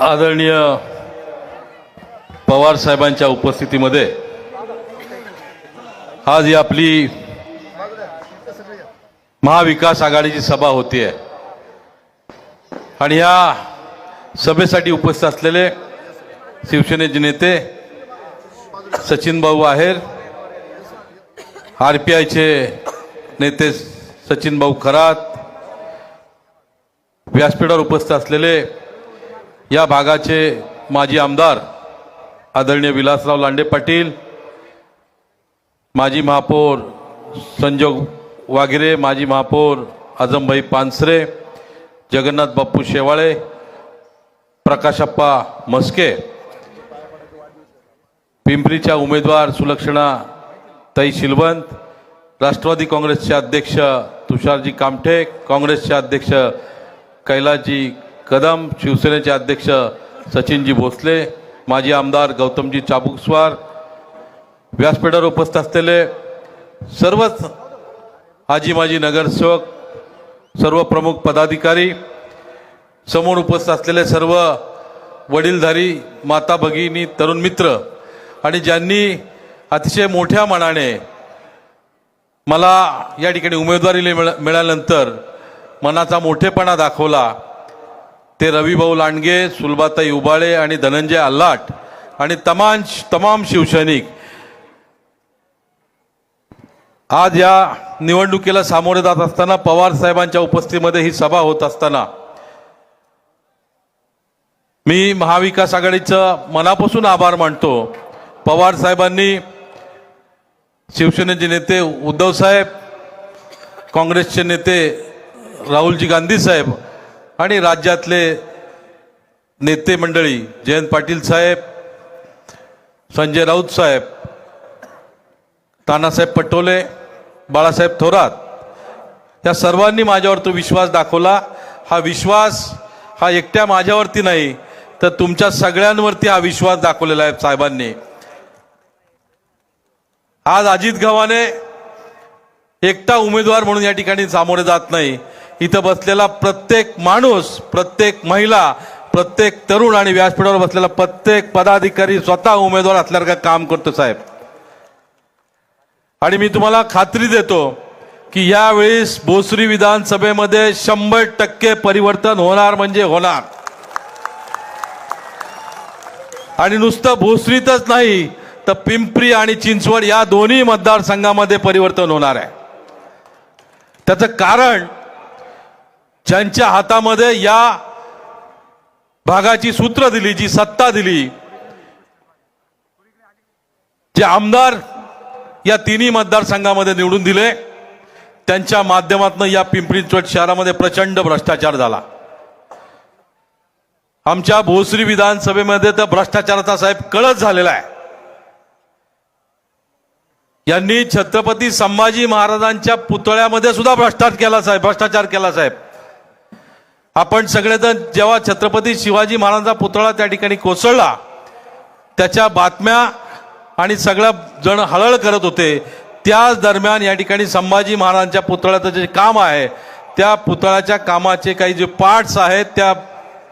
आदरणीय पवार साहेबांच्या उपस्थितीमध्ये आज ही आपली महाविकास आघाडीची सभा होतीये. आणि या सभेसाठी उपस्थित असलेले शिवसेनेचे नेते सचिन भाऊ आहेर आर पी आयचे नेते सचिन भाऊ खरात व्यासपीठावर उपस्थित असलेले या भागाचे माजी आमदार आदरणीय विलासराव लांडे पाटील माजी महापौर संजोग वागिरे माजी महापौर आजमभाई पानसरे जगन्नाथ बाप्पू शेवाळे प्रकाशप्पा मस्के पिंपरीच्या उमेदवार सुलक्षणा ताई शिलवंत राष्ट्रवादी काँग्रेसचे अध्यक्ष तुषारजी कामठे काँग्रेसचे अध्यक्ष कैलाजी कदम शिवसेनेचे अध्यक्ष सचिनजी भोसले माजी आमदार गौतमजी चाबुकस्वार व्यासपीठावर उपस्थित असलेले सर्वच आजी माजी नगरसेवक सर्व प्रमुख पदाधिकारी समोर उपस्थित असलेले सर्व वडीलधारी माता भगिनी तरुण मित्र आणि ज्यांनी अतिशय मोठ्या मनाने मला या ठिकाणी उमेदवारी मिळ- मिळाल्यानंतर मनाचा मोठेपणा दाखवला. ते रविभाऊ लांडगे सुलभाताई उबाळे आणि धनंजय आल्लाट आणि तमाम तमाम शिवसैनिक. आज या निवडणुकीला सामोरे जात असताना पवार साहेबांच्या उपस्थितीमध्ये ही सभा होत असताना मी महाविकास आघाडीचं मनापासून आभार मानतो. पवार साहेबांनी शिवसेनेचे नेते उद्धव साहेब काँग्रेसचे नेते राहुलजी गांधी साहेब आणि राज्यातले नेते मंडळी जयंत पाटील साहेब संजय राऊत साहेब तानासाहेब पटोले बाळासाहेब थोरात या सर्वांनी माझ्यावर तो विश्वास दाखवला. हा विश्वास हा एकट्या माझ्यावरती नाही तर तुमच्या सगळ्यांवरती हा विश्वास दाखवलेला आहे साहेबांनी. आज अजित गव्हाणे एकटा उमेदवार म्हणून या ठिकाणी सामोरे जात नाही. इथं बसलेला प्रत्येक माणूस प्रत्येक महिला प्रत्येक तरुण आणि व्यासपीठावर बसलेला प्रत्येक पदाधिकारी स्वतः उमेदवार असल्यासारखं काम करतो साहेब. आणि मी तुम्हाला खात्री देतो की यावेळेस भोसरी विधानसभेमध्ये शंभर टक्के परिवर्तन होणार म्हणजे होणार. आणि नुसतं भोसरीतच नाही तर पिंपरी आणि चिंचवड या दोन्ही मतदारसंघामध्ये परिवर्तन होणार आहे. त्याचं कारण ज्यांच्या हातामध्ये या भागाची सूत्र दिली जी सत्ता दिली जे आमदार या तिन्ही मतदारसंघामध्ये निवडून दिले त्यांच्या माध्यमातून या पिंपरी चिंचवड शहरामध्ये प्रचंड भ्रष्टाचार झाला. आमच्या भोसरी विधानसभेमध्ये तर भ्रष्टाचाराचा साहेब कळत झालेला आहे. यांनी छत्रपती संभाजी महाराजांच्या पुतळ्यामध्ये सुद्धा भ्रष्टाचार केला साहेब भ्रष्टाचार केला साहेब. आपण सगळेजण जेव्हा छत्रपती शिवाजी महाराजांचा पुतळा त्या ठिकाणी कोसळला त्याच्या बातम्या आणि सगळ्या जण हळहळ करत होते त्याच दरम्यान या ठिकाणी संभाजी महाराजांच्या पुतळ्याचं जे काम आहे त्या पुतळ्याच्या कामाचे काही जे पार्ट्स आहेत त्या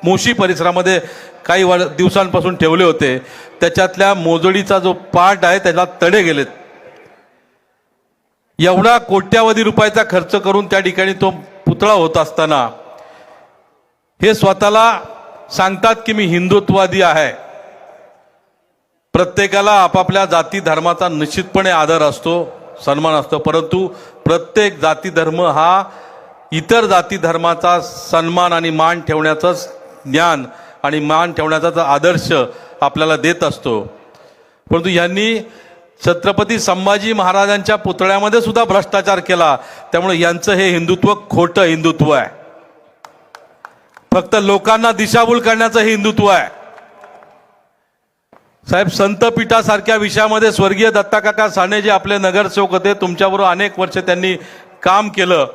मोशी परिसरामध्ये काही वर दिवसांपासून ठेवले होते. त्याच्यातल्या मोजडीचा जो पार्ट आहे त्याला तडे गेलेत. एवढा कोट्यावधी रुपयाचा खर्च करून त्या ठिकाणी तो पुतळा होत असताना हे स्वतःला सांगतात की मी हिंदुत्ववादी आहे. प्रत्येकाला आपापल्या जाती धर्माचा निश्चितपणे आदर असतो सन्मान असतो परंतु प्रत्येक जाती धर्म हा इतर जाती धर्माचा सन्मान आणि मान ठेवण्याचं ज्ञान आणि मान ठेवण्याचा आदर्श आपल्याला देत असतो. परंतु यांनी छत्रपती संभाजी महाराजांच्या पुतळ्यामध्ये सुद्धा भ्रष्टाचार केला. त्यामुळे यांचं हे हिंदुत्व खोटं हिंदुत्व आहे. फक्त लोकांना दिशाभूल करण्याचं हे हिंदुत्व आहे. साहेब संतपीठासारख्या विषयामध्ये स्वर्गीय दत्ताकाका साने जे आपले नगरसेवक होते. तुमच्याबरोबर अनेक वर्ष त्यांनी काम केलं.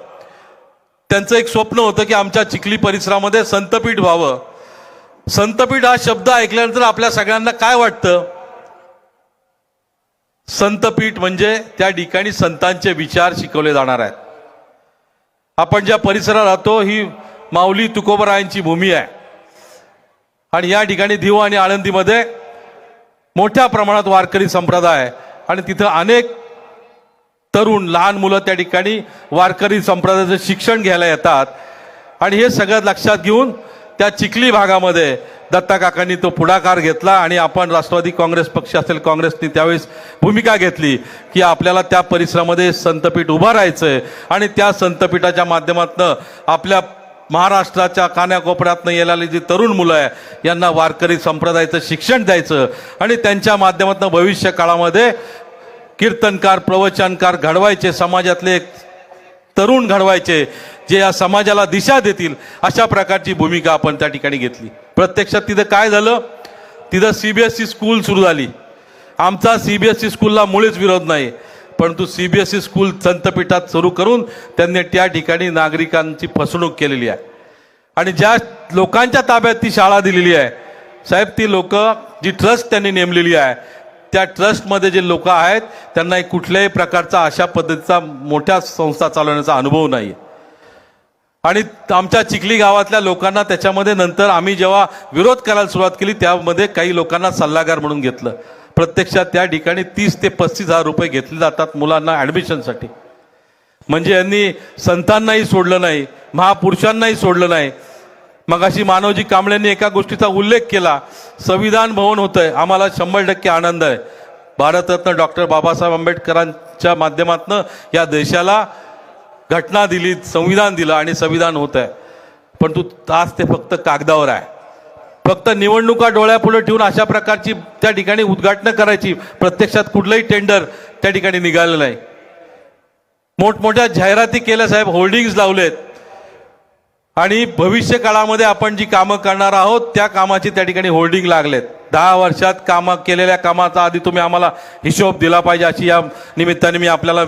त्यांचं एक स्वप्न होतं की आमच्या चिखली परिसरामध्ये संतपीठ व्हावं. संतपीठ हा शब्द ऐकल्यानंतर आपल्या सगळ्यांना काय वाटतं? संतपीठ म्हणजे त्या ठिकाणी संतांचे विचार शिकवले जाणार आहेत. आपण ज्या परिसरात राहतो ही माऊली तुकोबरायांची भूमी आहे. आणि या ठिकाणी दिव आणि आळंदीमध्ये मोठ्या प्रमाणात वारकरी संप्रदाय आहे. आणि तिथं अनेक तरुण लहान मुलं त्या ठिकाणी वारकरी संप्रदायाचं शिक्षण घ्यायला येतात. आणि हे सगळं लक्षात घेऊन त्या चिखली भागामध्ये दत्ता काकांनी तो पुढाकार घेतला आणि आपण राष्ट्रवादी काँग्रेस पक्ष असेल काँग्रेसनी त्यावेळेस भूमिका घेतली की आपल्याला त्या परिसरामध्ये संतपीठ उभं आहे आणि त्या संतपीठाच्या माध्यमातून आपल्या महाराष्ट्राच्या कान्याकोपऱ्यातनं येणारी जी तरुण मुलं आहे यांना वारकरी संप्रदायाचं शिक्षण द्यायचं आणि त्यांच्या माध्यमातून भविष्य काळामध्ये कीर्तनकार प्रवचनकार घडवायचे समाजातले एक तरुण घडवायचे जे या समाजाला दिशा देतील अशा प्रकारची भूमिका आपण त्या ठिकाणी घेतली. प्रत्यक्षात तिथं काय झालं? तिथं सीबीएसई स्कूल सुरू झाली. आमचा सीबीएसई स्कूलला मुळीच विरोध नाही. परंतु C B S E school संतपीठात सुरू करून त्यांनी त्या ठिकाणी नागरिकांची फसवणूक केलेली आहे. आणि ज्या लोकांच्या ताब्यात ती शाळा दिलेली आहे साहेब ती लोक जी ट्रस्ट त्यांनी नेमलेली आहे त्या ट्रस्टमध्ये जे लोक आहेत त्यांना एक कुठल्याही प्रकारचा अशा पद्धतीचा मोठ्या संस्था चालवण्याचा अनुभव नाही आणि आमच्या चिखली गावातल्या लोकांना त्याच्यामध्ये नंतर आम्ही जेव्हा विरोध करायला सुरुवात केली त्यामध्ये काही लोकांना सल्लागार म्हणून घेतलं. प्रत्यक्षात त्या ठिकाणी तीस ते पस्तीस हजार रुपये घेतले जातात मुलांना ॲडमिशनसाठी म्हणजे यांनी संतांनाही सोडलं नाही महापुरुषांनाही सोडलं नाही. मग अशी मानवजी कांबळेंनी एका गोष्टीचा उल्लेख केला संविधान भवन होतंय आम्हाला शंभर टक्के आनंद आहे. भारतरत्न डॉक्टर बाबासाहेब आंबेडकरांच्या माध्यमातनं या देशाला घटना दिली संविधान दिलं आणि संविधान होत आहे परंतु आज ते फक्त कागदावर आहे. फक्त निवडणुका डोळ्यापुढे ठेवून अशा प्रकारची त्या ठिकाणी उद्घाटनं करायची. प्रत्यक्षात कुठलंही टेंडर त्या ठिकाणी निघालं नाही. मोठमोठ्या जाहिराती केल्या साहेब होल्डिंग्स लावलेत. आणि भविष्य काळामध्ये आपण जी कामं करणार आहोत त्या कामाची त्या ठिकाणी होल्डिंग लागलेत. दहा वर्षात कामं केलेल्या कामाचा आधी तुम्ही आम्हाला हिशोब दिला पाहिजे अशी या निमित्ताने मी आपल्याला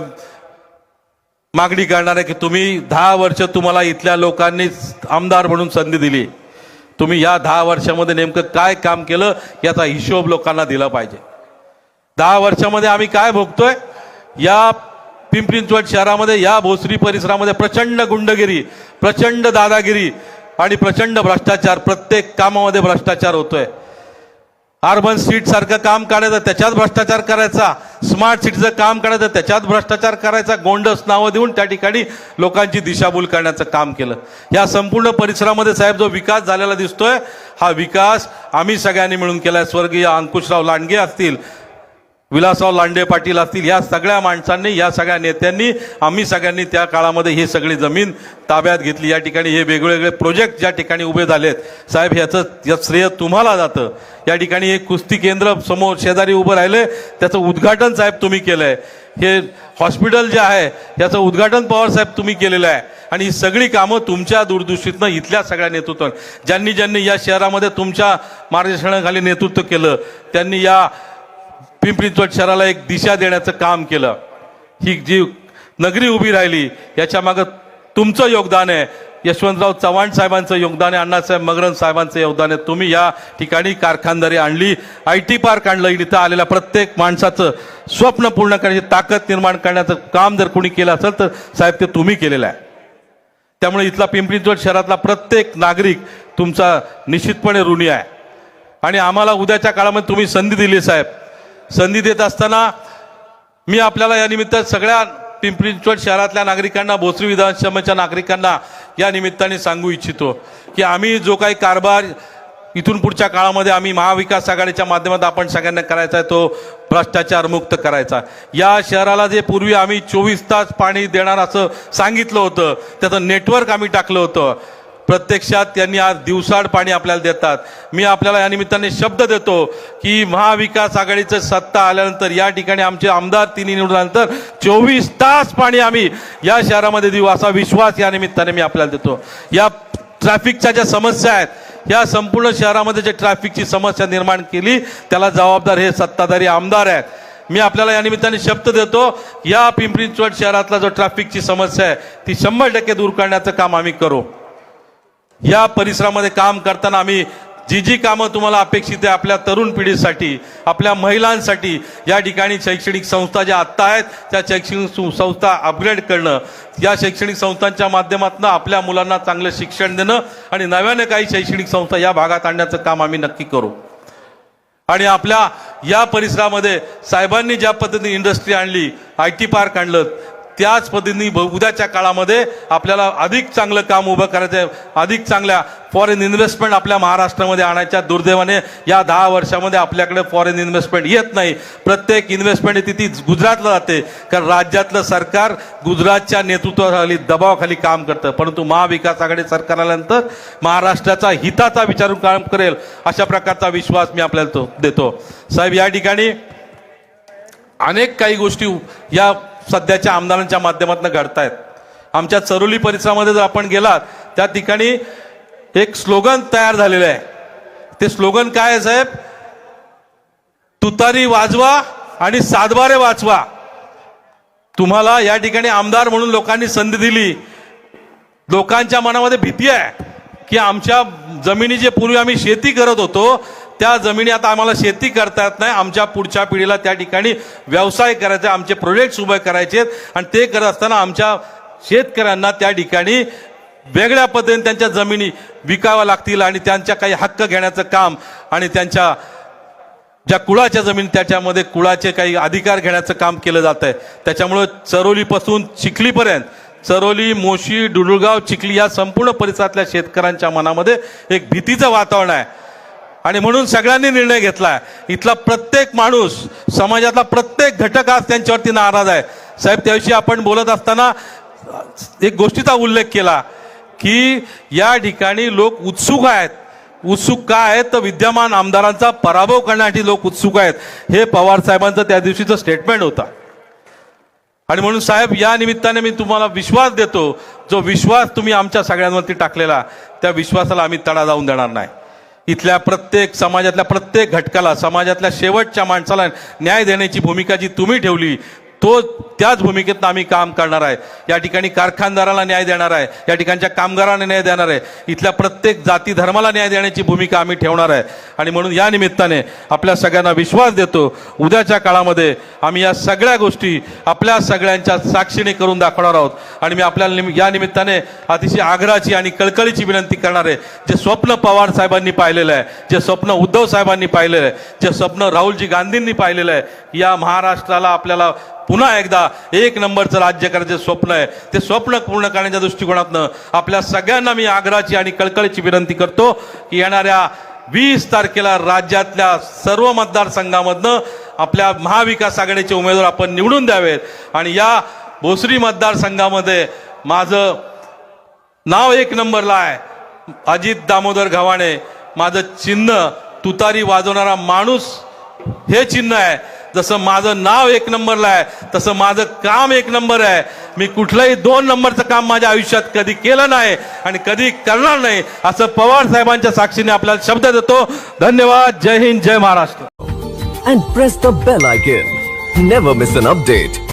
मागणी करणार आहे की तुम्ही दहा वर्ष तुम्हाला इथल्या लोकांनी आमदार म्हणून संधी दिली. तुम्ही या दहा वर्षामध्ये नेमकं काय काम केलं याचा हिशोब लोकांना दिला पाहिजे. दहा वर्षामध्ये आम्ही काय भोगतोय? या पिंपरी शहरामध्ये या भोसरी परिसरामध्ये प्रचंड गुंडगिरी प्रचंड दादागिरी आणि प्रचंड भ्रष्टाचार प्रत्येक कामामध्ये भ्रष्टाचार होतोय. अर्बन सीट सारखं काम करायचं त्याच्यात भ्रष्टाचार करायचा. स्मार्ट सिटीचं काम करायचं त्याच्यात भ्रष्टाचार करायचा. गोंडस नावं देऊन त्या ठिकाणी लोकांची दिशाभूल करण्याचं काम केलं. या संपूर्ण परिसरामध्ये साहेब जो विकास झालेला दिसतोय हा विकास आम्ही सगळ्यांनी मिळून केलाय. स्वर्गीय अंकुशराव लांडगे असतील विलासराव लांडे पाटील असतील या सगळ्या माणसांनी या सगळ्या नेत्यांनी आम्ही सगळ्यांनी त्या काळामध्ये ही सगळी जमीन ताब्यात घेतली. या ठिकाणी हे वेगवेगळे प्रोजेक्ट ज्या ठिकाणी उभे झालेत साहेब ह्याचं या श्रेय तुम्हाला जातं. या ठिकाणी एक कुस्ती केंद्र समोर शेजारी उभं राहिलं त्याचं उद्घाटन साहेब तुम्ही केलंय. हे हॉस्पिटल जे आहे याचं उद्घाटन पवार साहेब तुम्ही केलेलं आहे. आणि ही सगळी कामं तुमच्या दूरदृष्टीतनं इथल्या सगळ्या नेतृत्वानं. ज्यांनी ज्यांनी या शहरामध्ये तुमच्या मार्गदर्शनाखाली नेतृत्व केलं त्यांनी या पिंपरी चिंचवड शहराला एक दिशा देण्याचं काम केलं. ही जी नगरी उभी राहिली याच्या मागं तुमचं योगदान आहे. यशवंतराव चव्हाण साहेबांचं योगदान आहे अण्णासाहेब मगरन साहेबांचं योगदान आहे. तुम्ही या ठिकाणी कारखानदारी आणली आय टी पार्क आणलं इथं आलेल्या प्रत्येक माणसाचं स्वप्न पूर्ण करण्याची ताकद निर्माण करण्याचं काम जर कोणी केलं असेल तर साहेब ते तुम्ही केलेलं आहे. त्यामुळे इथला पिंपरी चिंचवड शहरातला प्रत्येक नागरिक तुमचा निश्चितपणे ऋणी आहे. आणि आम्हाला उद्याच्या काळामध्ये तुम्ही संधी दिली साहेब. संधी देत असताना मी आपल्याला या निमित्तानं सगळ्या पिंपरी चिंचवड शहरातल्या नागरिकांना भोसरी विधानसभेच्या नागरिकांना या निमित्ताने सांगू इच्छितो की आम्ही जो काही कारभार इथून पुढच्या काळामध्ये आम्ही महाविकास आघाडीच्या माध्यमात आपण सगळ्यांना करायचा आहे तो भ्रष्टाचार मुक्त करायचा या शहराला जे पूर्वी आम्ही चोवीस तास पाणी देणार असं सांगितलं होतं त्याचं नेटवर्क आम्ही टाकलं होतं. प्रत्यक्षात त्यांनी आज दिवसाड पाणी आपल्याला देतात. मी आपल्याला या निमित्ताने शब्द देतो की महाविकास आघाडीचं सत्ता आल्यानंतर या ठिकाणी आमचे आमदार तिन्ही निवडल्यानंतर चोवीस तास पाणी आम्ही या शहरामध्ये देऊ असा विश्वास या निमित्ताने मी आपल्याला देतो. या ट्रॅफिकच्या ज्या समस्या आहेत या संपूर्ण शहरामध्ये जे ट्रॅफिकची समस्या निर्माण केली त्याला जबाबदार हे सत्ताधारी आमदार आहेत. मी आपल्याला या निमित्ताने शब्द देतो या पिंपरी चिंचवड शहरातला जो ट्रॅफिकची समस्या आहे ती शंभर टक्के दूर करण्याचं काम आम्ही करू. या परिसरामध्ये काम करताना आम्ही जी जी कामं तुम्हाला अपेक्षित आहे आपल्या तरुण पिढीसाठी आपल्या महिलांसाठी या ठिकाणी शैक्षणिक संस्था ज्या आत्ता आहेत त्या शैक्षणिक संस्था अपग्रेड करणं या शैक्षणिक संस्थांच्या माध्यमातून आपल्या मुलांना चांगलं शिक्षण देणं आणि नव्यानं काही शैक्षणिक संस्था या भागात आणण्याचं काम आम्ही नक्की करू. आणि आपल्या या परिसरामध्ये साहेबांनी ज्या पद्धतीने इंडस्ट्री आणली आय टी पार्क आणलं त्याच पद्धतीने उद्याच्या काळामध्ये आपल्याला अधिक चांगलं काम उभं करायचं आहे अधिक चांगल्या फॉरेन इन्व्हेस्टमेंट आपल्या महाराष्ट्रामध्ये आणायच्या. दुर्दैवाने या दहा वर्षामध्ये आपल्याकडे फॉरेन इन्व्हेस्टमेंट येत नाही. प्रत्येक इन्व्हेस्टमेंट ती गुजरातला जाते. कारण राज्यातलं सरकार गुजरातच्या नेतृत्वाखाली दबावाखाली काम करतं. परंतु महाविकास आघाडी सरकार आल्यानंतर महाराष्ट्राचा हिताचा विचारून काम करेल अशा प्रकारचा विश्वास मी आपल्याला तो देतो. साहेब या ठिकाणी अनेक काही गोष्टी या सध्याच्या आमदारांच्या माध्यमातून घडतायत. आमच्या चरोली परिसरामध्ये जर आपण गेलात त्या ठिकाणी एक स्लोगन तयार झालेलं आहे. ते स्लोगन काय आहे साहेब? तुतारी वाजवा आणि सातबारे वाचवा. तुम्हाला या ठिकाणी आमदार म्हणून लोकांनी संधी दिली. लोकांच्या मनामध्ये भीती आहे की आमच्या जमिनी जे पूर्वी आम्ही शेती करत होतो त्या जमिनी आता आम्हाला शेती करता येत नाही. आमच्या पुढच्या पिढीला त्या ठिकाणी व्यवसाय करायचे आमचे प्रोजेक्ट्स उभे करायचे आहेत. आणि ते करत असताना आमच्या शेतकऱ्यांना त्या ठिकाणी वेगळ्या पद्धतीने त्यांच्या जमिनी विकाव्या लागतील आणि त्यांच्या काही हक्क घेण्याचं काम आणि त्यांच्या ज्या कुळाच्या जमीन त्याच्यामध्ये कुळाचे काही अधिकार घेण्याचं काम केलं जात आहे. त्याच्यामुळं चरोलीपासून चिखलीपर्यंत चरोली मोशी डुडुळगाव चिखली या संपूर्ण परिसरातल्या शेतकऱ्यांच्या मनामध्ये एक भीतीचं वातावरण आहे. आणि म्हणून सगळ्यांनी निर्णय घेतला इथला प्रत्येक माणूस समाजातला प्रत्येक घटक आज त्यांच्यावरती नाराज आहे. साहेब त्याविषयी आपण बोलत असताना एक गोष्टीचा उल्लेख केला की या ठिकाणी लोक उत्सुक आहेत. उत्सुक का आहेत? तर विद्यमान आमदारांचा पराभव करण्यासाठी लोक उत्सुक आहेत. हे पवार साहेबांचं त्या दिवशीचं स्टेटमेंट होता. आणि म्हणून साहेब या निमित्ताने मी तुम्हाला विश्वास देतो. जो विश्वास तुम्ही आमच्या सगळ्यांवरती टाकलेला त्या विश्वासाला आम्ही तडा जाऊन देणार नाही. इथल्या प्रत्येक समाजातल्या प्रत्येक घटकाला समाजातल्या शेवटच्या माणसाला न्याय देण्याची भूमिका जी तुम्ही ठेवली तो त्याच भूमिकेतनं आम्ही काम करणार आहे. या ठिकाणी कारखानदाराला न्याय देणार आहे. या ठिकाणच्या कामगारांना न्याय देणार आहे. इथल्या प्रत्येक जाती धर्माला न्याय देण्याची भूमिका आम्ही ठेवणार आहे. आणि म्हणून या निमित्ताने आपल्या सगळ्यांना विश्वास देतो उद्याच्या काळामध्ये आम्ही या सगळ्या गोष्टी आपल्या सगळ्यांच्या साक्षीने करून दाखवणार आहोत. आणि मी आपल्याला निम- या निमित्ताने अतिशय आग्रहाची आणि कळकळीची विनंती करणार आहे. जे स्वप्न पवार साहेबांनी पाहिलेलं आहे जे स्वप्न उद्धव साहेबांनी पाहिलेलं आहे जे स्वप्न राहुलजी गांधींनी पाहिलेलं आहे या महाराष्ट्राला आपल्याला पुन्हा एकदा एक नंबरचं राज्य करायचं स्वप्न आहे. ते स्वप्न पूर्ण करण्याच्या दृष्टिकोनातनं आपल्या सगळ्यांना मी आग्रहाची आणि कळकळीची विनंती करतो की येणाऱ्या वीस तारखेला राज्यातल्या सर्व मतदारसंघामधनं आपल्या महाविकास आघाडीचे उमेदवार आपण निवडून द्यावेत. आणि या भोसरी मतदारसंघामध्ये माझं नाव एक नंबरला आहे. अजित दामोदर गव्हाणे माझं चिन्ह तुतारी वाजवणारा माणूस हे चिन्ह आहे. जसं माझं नाव एक नंबरला आहे तसं माझं काम एक नंबर आहे. मी कुठलंही दोन नंबरचं काम माझ्या आयुष्यात कधी केलं नाही आणि कधी करणार नाही असं पवार साहेबांच्या साक्षीने आपल्याला शब्द देतो. धन्यवाद. जय हिंद जय Maharashtra. And press the bell icon never miss an update